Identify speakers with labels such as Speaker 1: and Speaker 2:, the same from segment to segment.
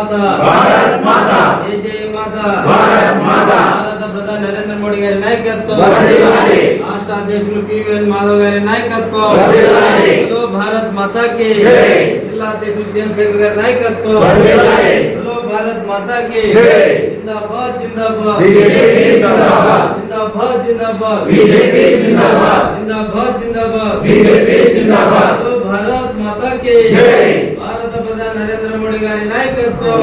Speaker 1: మాతా
Speaker 2: భారత్ మాతా
Speaker 1: జై జై మాతా
Speaker 2: భారత్ మాతా
Speaker 1: భారత ప్రధాని నరేంద్ర మోడీ గారి నాయకత్వం రాష్ట్ర అధ్యక్షులు పివిఎన్ మాధవ్ గారి నాయకత్వం హలో భారత్
Speaker 2: మాతాకి
Speaker 1: జిల్లా అధ్యక్షులు చంద్రశేఖర్ గారి నాయకత్వం హలో భారత్
Speaker 2: మాతాకి
Speaker 1: జిందాబాద్ జిందాబాద్
Speaker 2: జిందాబాద్
Speaker 1: జిందాబాద్
Speaker 2: బీజేపీ జిందాబాద్
Speaker 1: జిందాబాద్ జిందాబాద్
Speaker 2: బీజేపీ జిందాబాద్
Speaker 1: హలో భారత్ మాతాకి
Speaker 2: జై
Speaker 1: నరేంద్ర మోడీ గారి నాయకత్వం.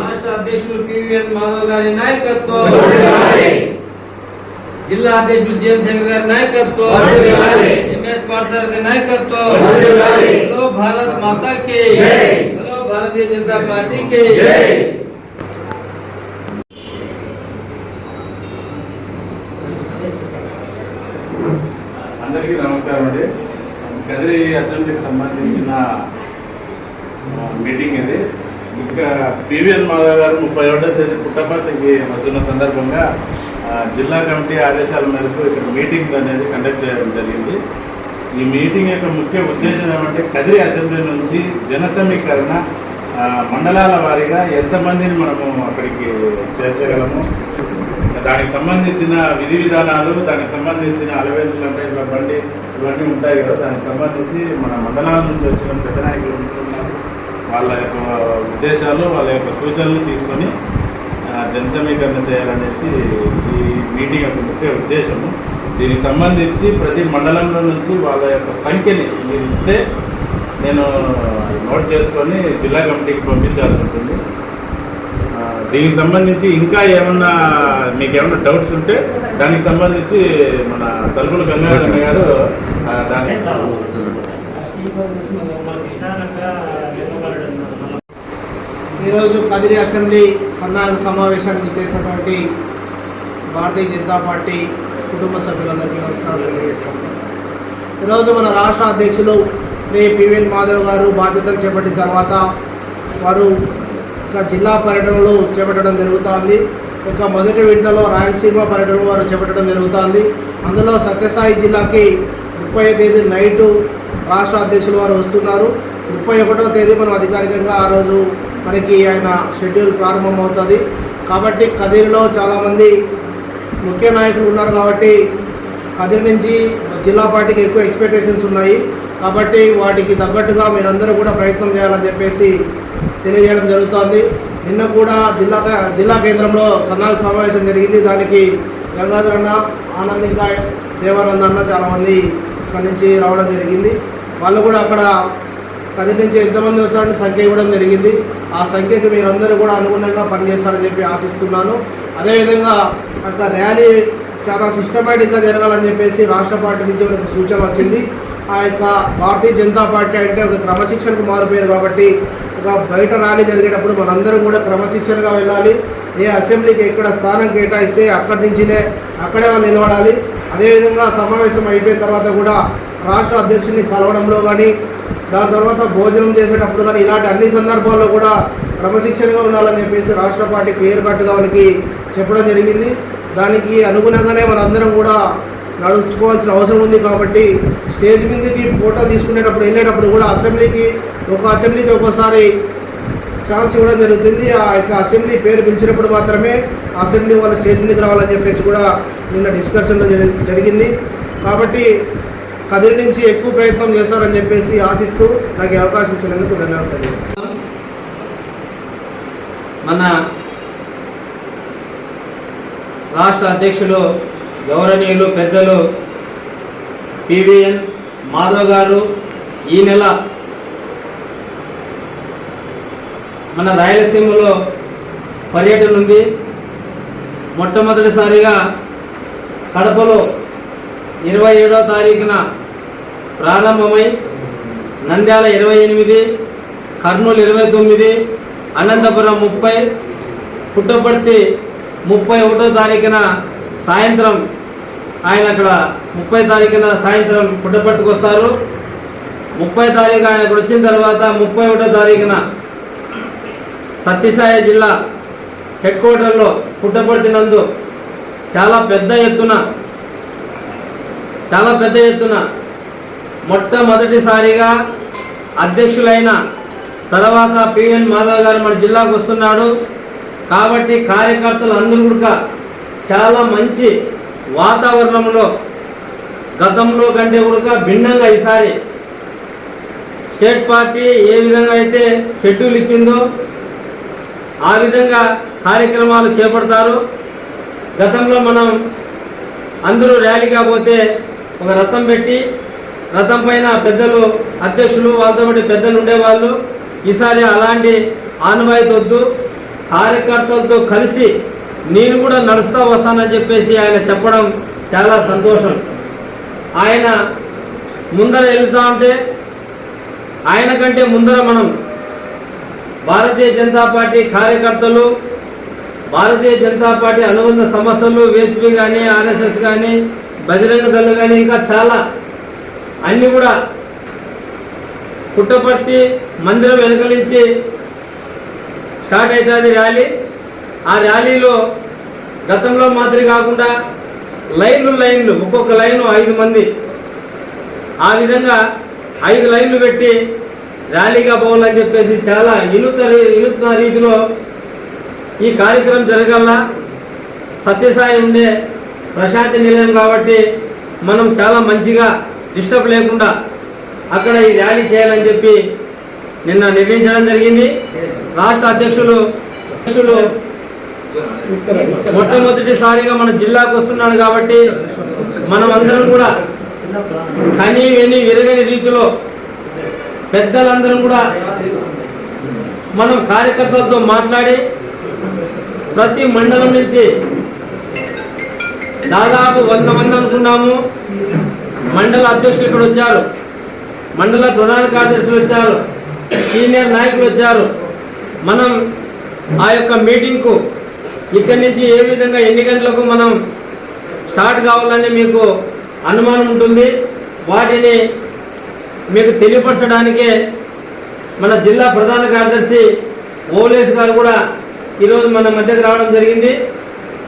Speaker 1: రాష్ట్ర అధ్యక్షులు పివిఎన్ మాధవ్ గారి నాయకత్వం. జిల్లా అధ్యక్షులు జేఎం శంకర్ గారి నాయకత్వం. ఎంఎస్ పాఠశాల నాయకత్వం. హలో భారత్ మాతా కి
Speaker 2: జై.
Speaker 1: హలో భారతీయ జనతా పార్టీ కి
Speaker 2: జై
Speaker 3: అందరికీ నమస్కారం అండి కదిరి అసెంబ్లీకి సంబంధించిన మీటింగ్ ఇది. ఇంకా పివిఎన్ మాధవ్ గారు ముప్పై ఒకటో తేదీ పుట్టపర్తికి వస్తున్న సందర్భంగా జిల్లా కమిటీ ఆదేశాల మేరకు ఇక్కడ మీటింగ్ అనేది కండక్ట్ చేయడం జరిగింది. ఈ మీటింగ్ యొక్క ముఖ్య ఉద్దేశం ఏమంటే కదిరి అసెంబ్లీ నుంచి జన సమీకరణ మండలాల వారీగా ఎంతమందిని మనము అక్కడికి చేర్చగలము? దానికి సంబంధించిన విధి విధానాలు దానికి సంబంధించిన అలవెన్స్లు అంటే ఇట్లా బండి ఇవన్నీ ఉంటాయి కదా దానికి సంబంధించి మన మండలాల నుంచి వచ్చిన పెద్ద నాయకులు ఉంటున్నారు వాళ్ళ యొక్క ఉద్దేశాలు వాళ్ళ యొక్క సూచనలు తీసుకొని ఆ, జన సమీకరణ చేయాలనేసి ఈ మీటింగ్ యొక్క ముఖ్య ఉద్దేశము. దీనికి సంబంధించి ప్రతి మండలంలో నుంచి వాళ్ళ యొక్క సంఖ్యని మీరు ఇస్తే నేను నోట్ చేసుకొని జిల్లా కమిటీకి పంపించాల్సి ఉంటుంది. దీనికి సంబంధించి ఇంకా ఏమన్నా మీకు ఏమన్నా డౌట్స్ ఉంటే దానికి సంబంధించి మన తలుపుల గంగాధర గారు దాని
Speaker 4: ఈరోజు కదిరి అసెంబ్లీ సన్నాహక సమావేశానికి చేసినటువంటి భారతీయ జనతా పార్టీ కుటుంబ సభ్యులందరికీ నమస్కారం తెలియజేస్తాం ఈరోజు మన రాష్ట్ర అధ్యక్షులు శ్రీ పివిఎన్ మాధవ్ గారు బాధ్యతలు చేపట్టిన తర్వాత వారు ఇక జిల్లా పర్యటనలు చేపట్టడం జరుగుతోంది. ఇక మొదటి విడతలో రాయలసీమ పర్యటన వారు చేపట్టడం జరుగుతోంది. అందులో సత్యసాయి జిల్లాకి ముప్పై తేదీ నైటు రాష్ట్ర అధ్యక్షులు వారు వస్తున్నారు. ముప్పై ఒకటో తేదీ మనం అధికారికంగా ఆ రోజు మనకి ఆయన షెడ్యూల్ ప్రారంభమవుతుంది. కాబట్టి కదిరిలో చాలామంది ముఖ్య నాయకులు ఉన్నారు కాబట్టి కదిరి నుంచి జిల్లా పార్టీకి ఎక్కువ ఎక్స్పెక్టేషన్స్ ఉన్నాయి. కాబట్టి వాటికి తగ్గట్టుగా మీరందరూ కూడా ప్రయత్నం చేయాలని చెప్పేసి తెలియజేయడం జరుగుతోంది. నిన్న కూడా జిల్లా జిల్లా కేంద్రంలో సన్నాహ సమావేశం జరిగింది. దానికి గంగాధర్ అన్న ఆనంద్ ఇంకా దేవానంద్ అన్న చాలామంది ఇక్కడి నుంచి రావడం జరిగింది. వాళ్ళు కూడా అక్కడ కదిరి నుంచి ఎంతమంది వస్తారని సంఖ్య ఇవ్వడం జరిగింది. ఆ సంఖ్యకి మీరందరూ కూడా అనుగుణంగా పనిచేస్తారని చెప్పి ఆశిస్తున్నాను. అదేవిధంగా అంత ర్యాలీ చాలా సిస్టమేటిక్గా జరగాలని చెప్పేసి రాష్ట్ర పార్టీ నుంచి మనకు సూచన వచ్చింది. ఆ యొక్క భారతీయ జనతా పార్టీ అంటే ఒక క్రమశిక్షణకు మారిపోయారు కాబట్టి ఒక బయట ర్యాలీ జరిగేటప్పుడు మనందరం కూడా క్రమశిక్షణగా వెళ్ళాలి. ఏ అసెంబ్లీకి ఎక్కడ స్థానం కేటాయిస్తే అక్కడి నుంచినే అక్కడే వాళ్ళు నిలబడాలి. అదేవిధంగా సమావేశం అయిపోయిన తర్వాత కూడా రాష్ట్ర అధ్యక్షుడిని కలవడంలో కానీ దాని తర్వాత భోజనం చేసేటప్పుడు కానీ ఇలాంటి అన్ని సందర్భాల్లో కూడా క్రమశిక్షణగా ఉండాలని చెప్పేసి రాష్ట్ర పార్టీ క్లియర్ కట్గా మనకి చెప్పడం జరిగింది. దానికి అనుగుణంగానే మనందరం కూడా నడుచుకోవాల్సిన అవసరం ఉంది కాబట్టి స్టేజ్ మీదకి ఫోటో తీసుకునేటప్పుడు వెళ్ళేటప్పుడు కూడా అసెంబ్లీకి ఒక అసెంబ్లీకి ఒక్కోసారి ఛాన్స్ ఇవ్వడం జరుగుతుంది. ఆ యొక్క అసెంబ్లీ పేరు పిలిచినప్పుడు మాత్రమే అసెంబ్లీ వాళ్ళ స్టేజ్ మీదకి రావాలని చెప్పేసి కూడా నిన్న డిస్కషన్లో జరిగింది. కాబట్టి కదిరి నుంచి ఎక్కువ ప్రయత్నం చేస్తారని చెప్పేసి ఆశిస్తూ నాకు అవకాశం ఇచ్చినందుకు ధన్యవాదాలు
Speaker 1: మన రాష్ట్ర అధ్యక్షులు గౌరవనీయులు పెద్దలు పివిఎన్ మాధవ్ గారు ఈ నెల మన రాయలసీమలో పర్యటన ఉంది. మొట్టమొదటిసారిగా కడపలో ఇరవై ఏడో తారీఖున ప్రారంభమై నంద్యాల ఇరవై ఎనిమిది కర్నూలు ఇరవై తొమ్మిది అనంతపురం ముప్పై పుట్టపర్తి ముప్పై ఒకటో తారీఖున సాయంత్రం ఆయన అక్కడ ముప్పై తారీఖున సాయంత్రం పుట్టపర్తికి వస్తారు. ముప్పై తారీఖు ఆయన ఇక్కడ వచ్చిన తర్వాత ముప్పై ఒకటో తారీఖున సత్యసాయి జిల్లా హెడ్ క్వార్టర్లో పుట్టపర్తి నందు చాలా పెద్ద ఎత్తున చాలా పెద్ద ఎత్తున మొట్టమొదటిసారిగా అధ్యక్షులైన తర్వాత పివిఎన్ మాధవ్ గారు మన జిల్లాకు వస్తున్నాడు. కాబట్టి కార్యకర్తలు అందరూ కూడా చాలా మంచి వాతావరణంలో గతంలో కంటే కూడా భిన్నంగా ఈసారి స్టేట్ పార్టీ ఏ విధంగా అయితే షెడ్యూల్ ఇచ్చిందో ఆ విధంగా కార్యక్రమాలు చేపడతారు. గతంలో మనం అందరూ ర్యాలీగా పోతే ఒక రథం పెట్టి రథం పైన పెద్దలు అధ్యక్షులు వాళ్ళతో పాటు పెద్దలు ఉండేవాళ్ళు. ఈసారి అలాంటి ఆనవాయితీ వద్దు కార్యకర్తలతో కలిసి నేను కూడా నడుస్తూ వస్తానని చెప్పేసి ఆయన చెప్పడం చాలా సంతోషం. ఆయన ముందర వెళ్తా ఉంటే ఆయన కంటే ముందర మనం భారతీయ జనతా పార్టీ కార్యకర్తలు భారతీయ జనతా పార్టీ అనుబంధ సంస్థలు వేచ్పి కానీ ఆర్ఎస్ఎస్ కానీ బజరంగ దళ్ళు కానీ ఇంకా చాలా అన్నీ కూడా పుట్టపర్తి మందిరం వెనకలించి స్టార్ట్ అవుతుంది ర్యాలీ. ఆ ర్యాలీలో గతంలో మాదిరి కాకుండా లైన్లు లైన్లు ఒక్కొక్క లైను ఐదు మంది. ఆ విధంగా ఐదు లైన్లు పెట్టి ర్యాలీగా పోవాలని చెప్పేసి చాలా వినూత్న వినూత్న రీతిలో ఈ కార్యక్రమం జరగాల. సత్యసాయి ఉండే ప్రశాంతి నిలయం కాబట్టి మనం చాలా మంచిగా డిస్టర్బ్ లేకుండా అక్కడ ఈ ర్యాలీ చేయాలని చెప్పి నిన్న నిర్ణయించడం జరిగింది. రాష్ట్ర అధ్యక్షులు అధ్యక్షులు మొట్టమొదటిసారిగా మన జిల్లాకు వస్తున్నాడు కాబట్టి మనం అందరం కూడా కని విని విరగని రీతిలో పెద్దలందరం కూడా మనం కార్యకర్తలతో మాట్లాడి ప్రతి మండలం నుంచి దాదాపు వంద మంది అనుకున్నాము. మండల అధ్యక్షులు ఇక్కడ వచ్చారు. మండల ప్రధాన కార్యదర్శులు వచ్చారు. సీనియర్ నాయకులు వచ్చారు. మనం ఆ యొక్క మీటింగ్కు ఇక్కడి నుంచి ఏ విధంగా ఎన్ని గంటలకు మనం స్టార్ట్ కావాలని మీకు అనుమానం ఉంటుంది. వాటిని మీకు తెలియపరచడానికే మన జిల్లా ప్రధాన కార్యదర్శి ఓలేస్ గారు కూడా ఈరోజు మన మధ్యకు రావడం జరిగింది.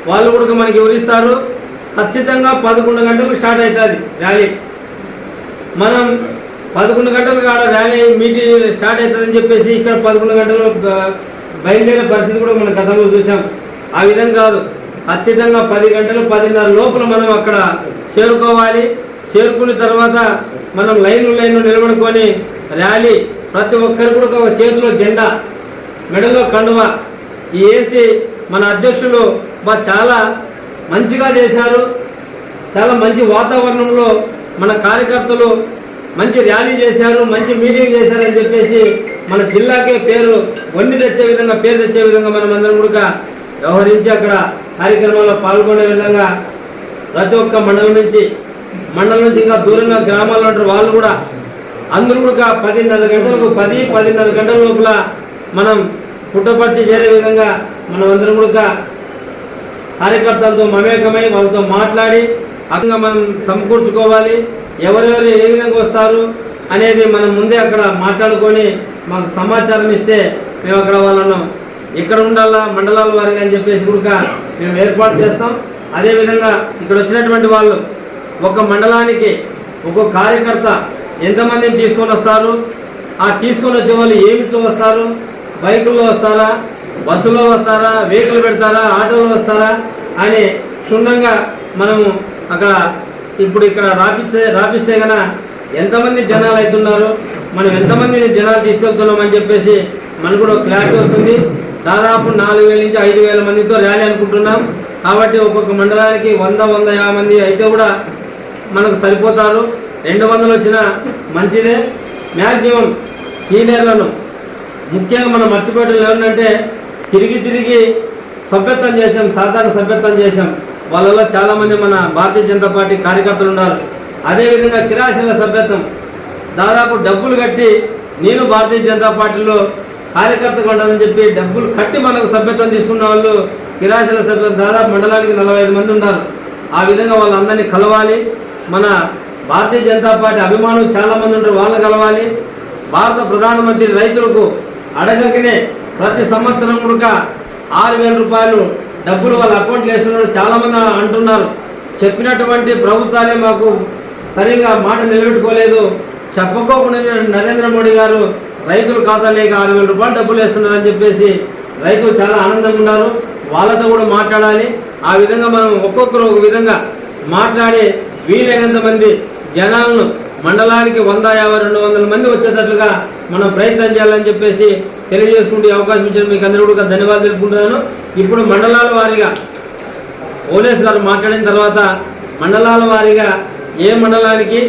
Speaker 1: వాళ్ళు కూడా మనకి వివరిస్తారు. ఖచ్చితంగా పదకొండు గంటలకు స్టార్ట్ అవుతుంది ర్యాలీ. మనం పదకొండు గంటలు కాడ ర్యాలీ మీటింగ్ స్టార్ట్ అవుతుందని చెప్పేసి ఇక్కడ పదకొండు గంటలు బయలుదేరే పరిస్థితి కూడా మనం గతంలో చూసాం. ఆ విధం కాదు. ఖచ్చితంగా పది గంటలు పదిన్నర లోపల మనం అక్కడ చేరుకోవాలి. చేరుకున్న తర్వాత మనం లైన్ లైన్ నిలబడుకొని ర్యాలీ ప్రతి ఒక్కరు కూడా ఒక చేతిలో జెండా మెడలో కండువ. ఈ వేసి మన అధ్యక్షులు చాలా మంచిగా చేశారు. చాలా మంచి వాతావరణంలో మన కార్యకర్తలు మంచి ర్యాలీ చేశారు మంచి మీటింగ్ చేశారని చెప్పేసి మన జిల్లాకే పేరు వండి తెచ్చే విధంగా పేరు తెచ్చే విధంగా మనం అందరం కూడా వ్యవహరించి అక్కడ కార్యక్రమంలో పాల్గొనే విధంగా ప్రతి ఒక్క మండలం నుంచి మండలం నుంచి ఇంకా దూరంగా గ్రామాల్లో ఉంటారు వాళ్ళు కూడా అందరూ కూడా పదిన్నర గంటలకు పది పదిన్నర గంటల లోపల మనం పుట్టపర్తి చేరే విధంగా మనం అందరం కూడా కార్యకర్తలతో మమేకమై వాళ్ళతో మాట్లాడి అక్కడ మనం సమకూర్చుకోవాలి ఎవరెవరు ఏ విధంగా వస్తారు అనేది మనం ముందే అక్కడ మాట్లాడుకొని మాకు సమాచారం ఇస్తే మేము అక్కడ వాళ్ళను ఇక్కడ ఉండాలా మండలాల వారిగా అని చెప్పేసి కూడా మేము ఏర్పాటు చేస్తాం. అదేవిధంగా ఇక్కడ వచ్చినటువంటి వాళ్ళు ఒక మండలానికి ఒక్కొక్క కార్యకర్త ఎంతమందిని తీసుకొని వస్తారు ఆ తీసుకొని వచ్చే వాళ్ళు ఏమిట్లో వస్తారు బైకుల్లో వస్తారా బస్సులో వస్తారా వెహికల్ పెడతారా ఆటోలో వస్తారా అని క్షుణ్ణంగా మనము అక్కడ ఇప్పుడు ఇక్కడ రాపిస్తే రాపిస్తే కన ఎంతమంది జనాలు అవుతున్నారు మనం ఎంతమందిని జనాలు తీసుకెళ్తున్నాం అని చెప్పేసి మనకు కూడా క్లారిటీ వస్తుంది. దాదాపు నాలుగు వేల నుంచి ఐదు వేల మందితో ర్యాలీ అనుకుంటున్నాం. కాబట్టి ఒక్కొక్క మండలానికి వంద వంద యాభై మంది అయితే కూడా మనకు సరిపోతారు. రెండు వందలు వచ్చినా మంచిదే. మ్యాక్సిమం సీనియర్లను ముఖ్యంగా మనం మర్చిపోవడం ఏమంటే తిరిగి తిరిగి సభ్యత్వం చేసాం సాధారణ సభ్యత్వం చేసాం వాళ్ళలో చాలామంది మన భారతీయ జనతా పార్టీ కార్యకర్తలు ఉన్నారు. అదేవిధంగా కిరాశీల సభ్యత్వం. దాదాపు డబ్బులు కట్టి నేను భారతీయ జనతా పార్టీలో కార్యకర్తగా ఉండాలని చెప్పి డబ్బులు కట్టి మనకు సభ్యత్వం తీసుకున్న వాళ్ళు కిరాశీల సభ్యత్వం దాదాపు మండలానికి నలభై ఐదు మంది ఉన్నారు. ఆ విధంగా వాళ్ళందరినీ కలవాలి. మన భారతీయ జనతా పార్టీ అభిమానులు చాలామంది ఉంటారు వాళ్ళని కలవాలి. భారత ప్రధానమంత్రి రైతులకు అడగకనే ప్రతి సంవత్సరం కూడా ఆరు వేల రూపాయలు డబ్బులు వాళ్ళ అకౌంట్లు వేస్తున్నారు. చాలామంది అంటున్నారు. చెప్పినటువంటి ప్రభుత్వాలే మాకు సరిగా మాట నిలబెట్టుకోలేదు. చెప్పకోకుండా నరేంద్ర మోడీ గారు రైతుల ఖాతాలేక ఆరు వేల రూపాయలు డబ్బులు వేస్తున్నారని చెప్పేసి రైతులు చాలా ఆనందంగా ఉన్నారు. వాళ్ళతో కూడా మాట్లాడాలి. ఆ విధంగా మనం ఒక్కొక్కరు ఒక విధంగా మాట్లాడి వీలైనంత మంది జనాలను మండలానికి వంద యాభై రెండు వందల మంది వచ్చేటట్లుగా మనం ప్రయత్నం చేయాలని చెప్పేసి తెలియజేసుకుంటే అవకాశం ఇచ్చిన మీకు అందరూ కూడా ధన్యవాదాలు తెలుపుకుంటున్నాను. ఇప్పుడు మండలాల వారీగా ఓలేస్ గారు మాట్లాడిన తర్వాత మండలాల వారీగా ఏ మండలానికి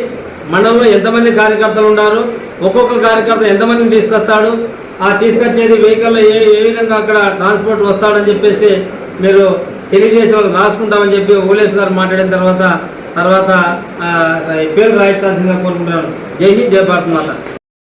Speaker 1: మండలంలో ఎంతమంది కార్యకర్తలు ఉన్నారు ఒక్కొక్క కార్యకర్త ఎంతమందిని తీసుకొస్తాడు ఆ తీసుకొచ్చేది వెహికల్లో ఏ ఏ విధంగా అక్కడ ట్రాన్స్పోర్ట్ వస్తాడని చెప్పేసి మీరు తెలియజేసి వాళ్ళు రాసుకుంటామని చెప్పి ఓలేస్ గారు మాట్లాడిన తర్వాత తర్వాత పేరు రాయించాల్సిందిగా కోరుకుంటున్నాను. జై హింద్ జయ భారత్ మాత.